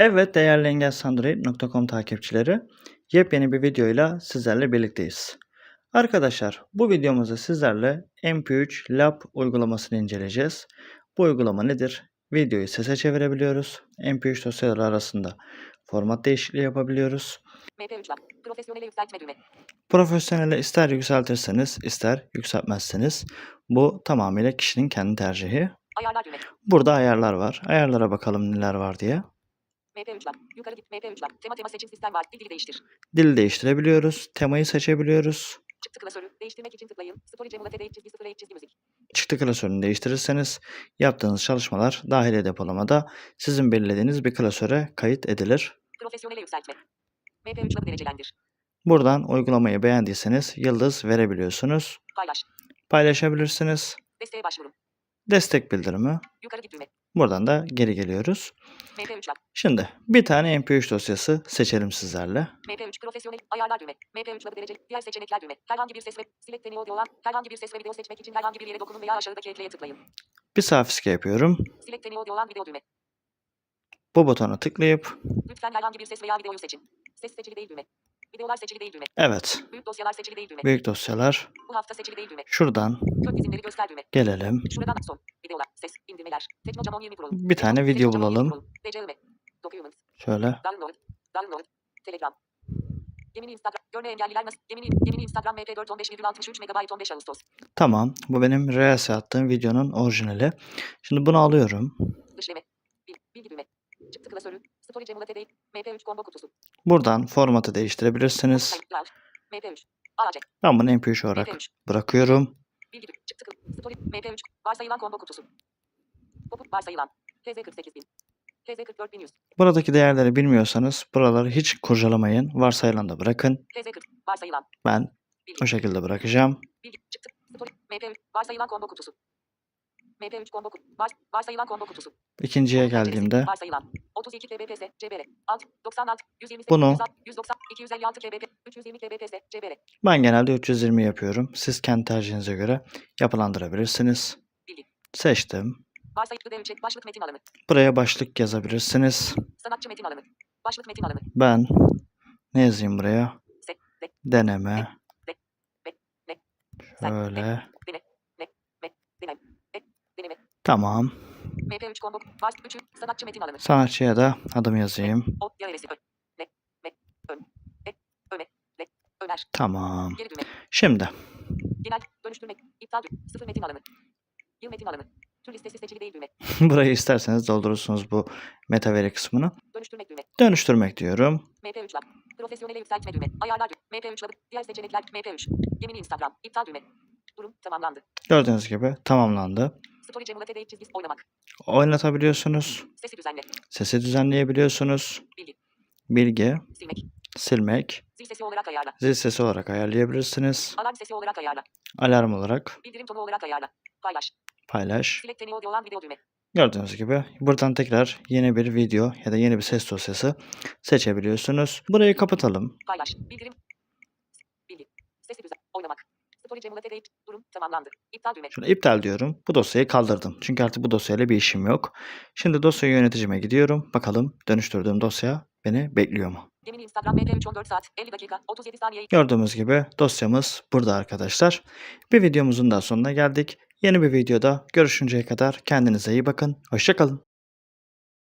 Evet değerli engelsandroid.com takipçileri, yepyeni bir videoyla sizlerle birlikteyiz. Arkadaşlar bu videomuzda sizlerle MP3 Lab uygulamasını inceleyeceğiz. Bu uygulama nedir? Videoyu sese çevirebiliyoruz. MP3 dosyaları arasında format değişikliği yapabiliyoruz. MP3 Lab. Profesyonele yükseltme düğme. Profesyonele ister yükseltirseniz ister yükseltmezseniz bu tamamıyla kişinin kendi tercihi. Ayarlar düğme. Burada ayarlar var. Ayarlara bakalım neler var diye. MP3 Lab. Yukarı git. MP3 Lab. Tema tema seçim sistem var. Dil dili değiştir. Dil değiştirebiliyoruz. Temayı seçebiliyoruz. Çıktı klasörü. Değiştirmek için tıklayın. Story Cemulate Date çizgi 08 çizgi müzik. çıktı klasörünü değiştirirseniz yaptığınız çalışmalar dahili depolamada sizin belirlediğiniz bir klasöre kayıt edilir. Profesyonele yükseltme. MP3 Lab'ı derecelendir. Buradan uygulamayı beğendiyseniz yıldız verebiliyorsunuz. Paylaş. Paylaşabilirsiniz. Desteğe başvurun. Destek bildirimi. Yukarı git düğme. Buradan da geri geliyoruz. MP3 Lab. Şimdi bir tane MP3 dosyası seçelim sizlerle. MP3 profesyonel ayarlar düğme. MP3 Lab'ı derece. Diğer seçenekler düğme. Herhangi bir ses ve select any audio olan herhangi bir ses ve video seçmek için herhangi bir yere dokunun veya aşağıdaki ekleye tıklayın. Bir sağ fiske yapıyorum. Select any audio olan video düğme. Bu butona tıklayıp Lütfen herhangi bir ses veya videoyu seçin. Ses seçili değil düğme. Videolar seçili değil düğme. evet Büyük dosyalar seçili değil düğme. büyük dosyalar Bu hafta seçili değil düğme. şuradan Kök izinleri göster düğme. gelelim. Şuradan son. Videolar, ses, indirmeler. Teknocam 1020 Pro. Bir tane video bulalım. Document. Şöyle Download. Download. Telegram. Gemini Instagram. Görme engelliler nasıl? Gemini, Gemini Instagram MP4 15,63 MB 15 Ağustos. Tamam. Bu benim Reels'e attığım videonun orijinali. Şimdi bunu alıyorum. Dışleme. Bil, bilgi düğme. Çıktı klasörü. Story Cemulate Date. MP3 combo kutusu. Buradan formatı değiştirebilirsiniz. Kayıtlar. MP3. AC. Ben bunu MP3 olarak MP3. bırakıyorum. Bilgi. Çıktı. Story. MP3. Varsayılan combo kutusu. Poput varsayılan. TZ 48000. TZ 44100. Buradaki değerleri bilmiyorsanız buraları hiç kurcalamayın. Varsayılan da bırakın. TZ 40. Varsayılan. Ben Bilgi. o şekilde bırakacağım. Bilgi çıktı. Story. MP3. Varsayılan combo kutusu. MP3 combo kutusu. Vars, varsayılan combo kutusu. İkinciye geldiğimde Varsayılan. 32 kbps. CBR. 6. 96. 128. Bunu- 190. 256 kbp. 320 kbps. CBR. ben genelde 320 yapıyorum. Siz kendi tercihinize göre yapılandırabilirsiniz. Bilgi. Seçtim. Varsayıklı D3'e başlık metin alanı. Buraya başlık yazabilirsiniz. Sanatçı metin alanı. Başlık metin alanı. Ben ne yazayım buraya? Deneme. Şöyle. dene, me, denem, e, deneme. Tamam. MP3 combo. Vars 3'ü. Sanatçı metin alanı. Sanatçıya da adımı yazayım. O. Yaresi. Tamam. Şimdi Genel. Dönüştürmek. İptal. Sıfır metin alanı. Yıl metin alanı. Tür listesi seçili değil düğme. burayı isterseniz doldurursunuz bu metaveri kısmını. Dönüştürmek düğme. Dönüştürmek diyorum. MP3 Lab. Profesyonele yükseltme düğme. Ayarlar düğme. MP3 Lab. Diğer seçenekler. MP3. Gemini Instagram. İptal düğme. Durum tamamlandı. Gördüğünüz gibi tamamlandı. Story Date çizgisi oynamak. Oynatabiliyorsunuz. Sesi düzenle. Sesi düzenleyebiliyorsunuz. Bilgi. Bilgi, Silmek. silmek, Zil sesi olarak ayarla. zil sesi olarak ayarlayabilirsiniz. Alarm sesi olarak ayarla. Alarm olarak Bildirim tonu olarak ayarla. Paylaş. paylaş. Select any audio olan video düğme. Gördüğünüz gibi buradan tekrar yeni bir video ya da yeni bir ses dosyası seçebiliyorsunuz. Burayı kapatalım. Paylaş. Bildirim. Bilgi. Sesi düzen. Oynamak. Durum tamamlandı. İptal düğme. İptal diyorum. Bu dosyayı kaldırdım. Çünkü artık bu dosyayla bir işim yok. Şimdi dosya yöneticime gidiyorum. Bakalım dönüştürdüğüm dosya beni bekliyor mu? Gemini Instagram MP3 14 saat 50 dakika 37 saniye. Gördüğümüz gibi dosyamız burada arkadaşlar. Bir videomuzun da sonuna geldik. Yeni bir videoda görüşünceye kadar kendinize iyi bakın. Hoşçakalın.